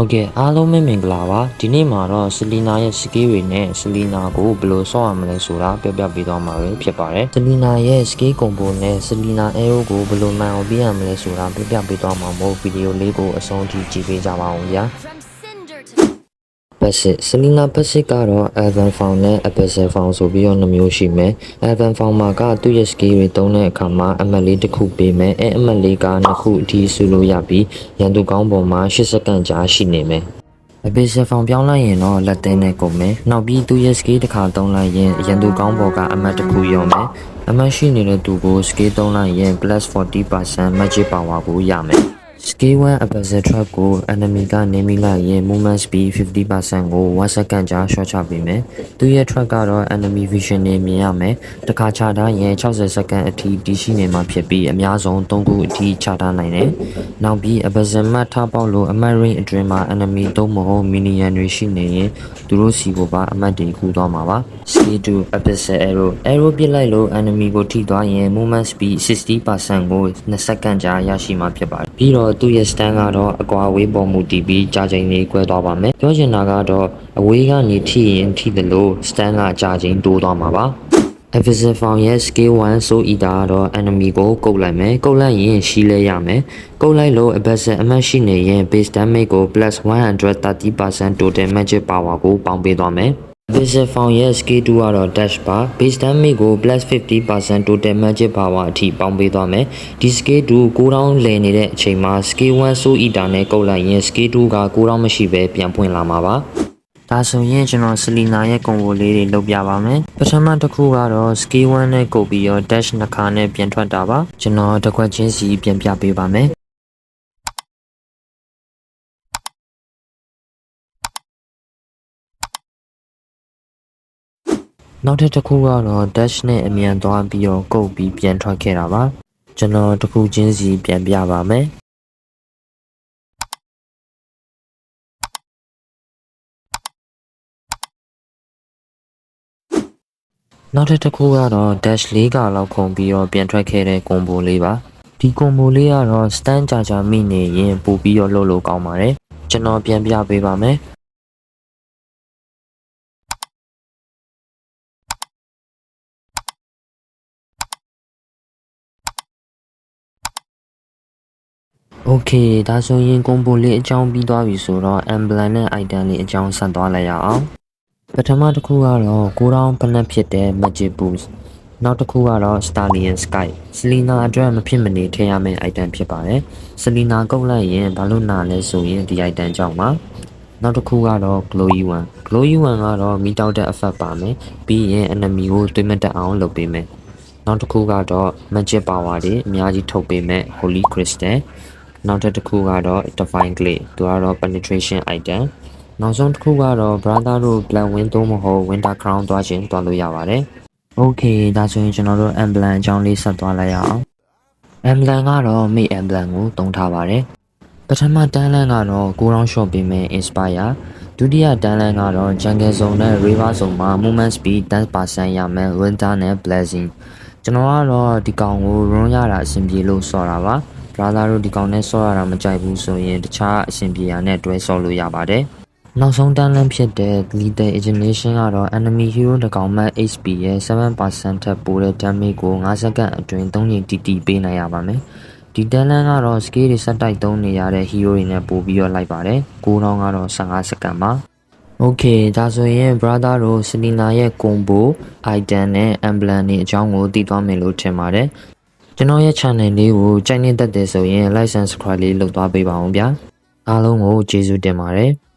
ဟုတ်ကဲ့အားလုံးပဲမင်္ဂလာပါဒီနေ့မှာတော့ဆလီနာရဲ့စကေးတွေနဲ့ဆလီနာကိုဘယ်လိုဆော့ရမလဲဆိုတာပြောပြပေးသွားမှာပဲဖြစ်ပါတယ်ဆလီနာရဲ့စကေးကွန်ပိုနဲ့ဆလီနာအဲရိုကိုဘယ်လိုမှန်အောင်ပြရမလဲဆိုတာပြောပြပေးသွားမှာမို့ဗီဒီယိုလေးကိုအဆုံးထိကြည့်ပေးကြပါဦးဗျာ From cinder to ပတ်စစ်ဆလီနာပတ်စစ်ကတော့ Evan Found နဲ့ Abyssal Found ဆိုပြီးတော့နှမျိုးရှိမယ် Evan Found မှာကသူ့ရဲ့ skill တွေတုံးတဲ့အခါမှာအမှတ်လေးတစ်ခုပေးမယ်အဲအမှတ်လေးကနှစ်ခုအထိဆူလို့ရပြီးရန်သူကောင်းပေါ်မှာ8စက္ကန့်ကြာရှိနေမယ်အပိစဖောင်ပြောင်းလိုက်ရင်တော့လက်သိမ်းနဲ့ကုန်မယ်။နောက်ပြီးသူရဲ့ skill တစ်ခါသုံးလိုက်ရင်ရန်သူကောင်းပေါ်ကအမှတ်တစ်ခုရောမယ်။အမှတ်ရှိနေတဲ့သူကို skill သုံးလိုက်ရင် +40% magic power ကိုရမယ်။ skill 1 opposite trap ကို enemy ကနေမိလိုက်ရင် movement speed 50%ကို1 second ကြာ short ချပေးမယ်။သူရဲ့ trap ကတော့ enemy vision နဲ့မြင်ရမယ်။တစ်ခါချထားရင်60 second အထိတည်ရှိနေမှာဖြစ်ပြီးအများဆုံး3ခုအထိချထားနိုင်တယ်။နောက်ပြီး opposite map ထားပေါက်လို့အမှတ် range အတွင်းမှာ enemy သုံးမဟုတ် minion တွေရှိနေရင်သူတို့စီကိုပါအမှတ်တွေကူသွားမှာပါ။ skill 2 opposite arrow arrow ပစ်လိုက်လို့ enemy ကိုထိသွားရင် movement speed 60%ကို2 second ကြာရရှိမှာဖြစ်ပါတယ်။ ပြီးတော့သူ့ရဲ့ stand ကတော့အကွာအဝေးပေါ်မူတည်ပြီးကြာချိန်လေးကွဲသွားပါမယ်။ပြောချင်တာကတော့အဝေးကနေထိရင်ထိတယ်လို့ stand ကကြာချိန်တိုးသွားမှာပါ။ Episode Found ရဲ့ Scale 1 So Eater ကတော့ enemy ကိုကုတ်လိုက်မယ်။ကုတ်လိုက်ရင်ရှီးလဲရမယ်။ကုတ်လိုက်လို့ Episode အမှတ်ရှိနေရင် Base Damage ကို +130% Total Magic Power ကိုပေါင်းပေးသွားမယ်။ Episode Found ရဲ့ Scale 2ကတော့ Dash Bar Base Damage ကို +50% Total Magic Power အထိပေါင်းပေးသွားမယ်။ဒီ Scale 2 9000လည်နေတဲ့အချိန်မှာ Scale 1 So Eater နဲ့ကုတ်လိုက်ရင် Scale 2က9000မရှိပဲပြန်ပွင့်လာမှာပါ။ဒါဆိုရင်ကျွန်တော်ဆလီနာရဲ့ကွန်ဘိုလေးတွေလုပ်ပြပါမယ်ပထမတစ်ခုကတော့ skill 1နဲ့ကုတ်ပြီးတော့ dash နှစ်ခါနဲ့ပြန်ထွက်တာပါကျွန်တော်တစ်ခွက်ချင်းစီပြန်ပြပေးပါမယ် နောက်ထပ်တစ်ခုကတော့ dash နဲ့အမြန်သွားပြီးတော့ကုတ်ပြီးပြန်ထွက်ခဲ့တာပါကျွန်တော်တစ်ခုချင်းစီပြန်ပြပါမယ်နောက်ထပ်တစ်ခုကတော့ dash ၄ကလောက်ခုံပြီးတော့ပြန်ထွက်ခဲ့တဲ့ combo လေးပါဒီ combo လေးကတော့ stand ကြာကြာမိနေရင်ပို့ပြီးတော့လှုပ်လို့ကောင်းပါတယ်ကျွန်တော်ပြန်ပြပေးပါမယ် โอเคဒါဆိုရင် combo လေးအကြောင်းပြီးသွားပြီဆိုတော့ emblem နဲ့ item လေးအကြောင်းဆက်သွားလိုက်ရအောင် ပထမတစ်ခုကတော့9000ဖနက်ဖြစ်တဲ့ Magic Boost နောက်တစ်ခုကတော့ Stallion Sky Selena အတွက်မဖြစ်မနေထည့်ရမယ့် item ဖြစ်ပါတယ် Selena ကုတ်လိုက်ရင်ဘာလို့နာလဲဆိုရင်ဒီ item ကြောင့်ပါနောက်တစ်ခုကတော့ Glowy One Glowy One ကတော့မီတောက်တဲ့ effect ပါမယ်ပြီးရင် enemy ကိုတွေးမတက်အောင်လုပ်ပေးမယ်နောက်တစ်ခုကတော့ Magic Power တွေအများကြီးထုတ်ပေးမယ် Holy Crystal နောက်တစ်ခုကတော့ Divine Glade သူကတော့ penetration item နောက်ဆုံးတစ်ခုကတော့ brother တို့ black wing သုံးမဟုတ် winter crown သွားခြင်းသွားလို့ရပါတယ်။ Okay ဒါဆိုရင်ကျွန်တော်တို့ emblem အကြောင်းလေးဆက်သွားလိုက်ရအောင်။ emblem ကတော့ mate emblem ကိုသုံးထားပါတယ်။ပထမတန်းလန်းကတော့9000 shot ပေးမယ် inspire ဒုတိယတန်းလန်းကတော့ jungle zone နဲ့ river zone မှာ movement speed 10%ရမယ် winter နဲ့ blazing ကျွန်တော်ကတော့ဒီကောင်ကို run ရတာအဆင်ပြေလို့ဆော့တာပါ။ brother တို့ဒီကောင်နဲ့ဆော့ရတာမကြိုက်ဘူးဆိုရင်တခြားအဆင်ပြေရနဲ့တွဲဆော့လို့ရပါတယ်။နောက်ဆုံးတန်းလန်းဖြစ်တဲ့ Lethal Imagination ကတော့ enemy hero တစ်ကောင်မှ HP ရဲ့7%ထက်ပိုတဲ့ damage ကို5စက္ကန့်အတွင်း3ချိန်တီတီပေးနိုင်ရပါမယ်။ဒီတန်းလန်းကတော့ skill တွေဆက်တိုက်သုံးနေရတဲ့ hero တွေနဲ့ပို့ပြီးတော့လိုက်ပါတယ်။9000ကတော့15စက္ကန့်ပါ။ Okay ဒါဆိုရင် brother တို့ Selena ရဲ့ combo item နဲ့ emblem တွေအကြောင်းကိုသိသွားမယ်လို့ထင်ပါတယ်။ ကျွန်တော်ရဲ့ channel လေးကိုကြိုက်နေတတ်တယ်ဆိုရင် like and subscribe လေးလုပ်သွားပေးပါဦးဗျာ။အားလုံးကိုကျေးဇူးတင်ပါတယ်။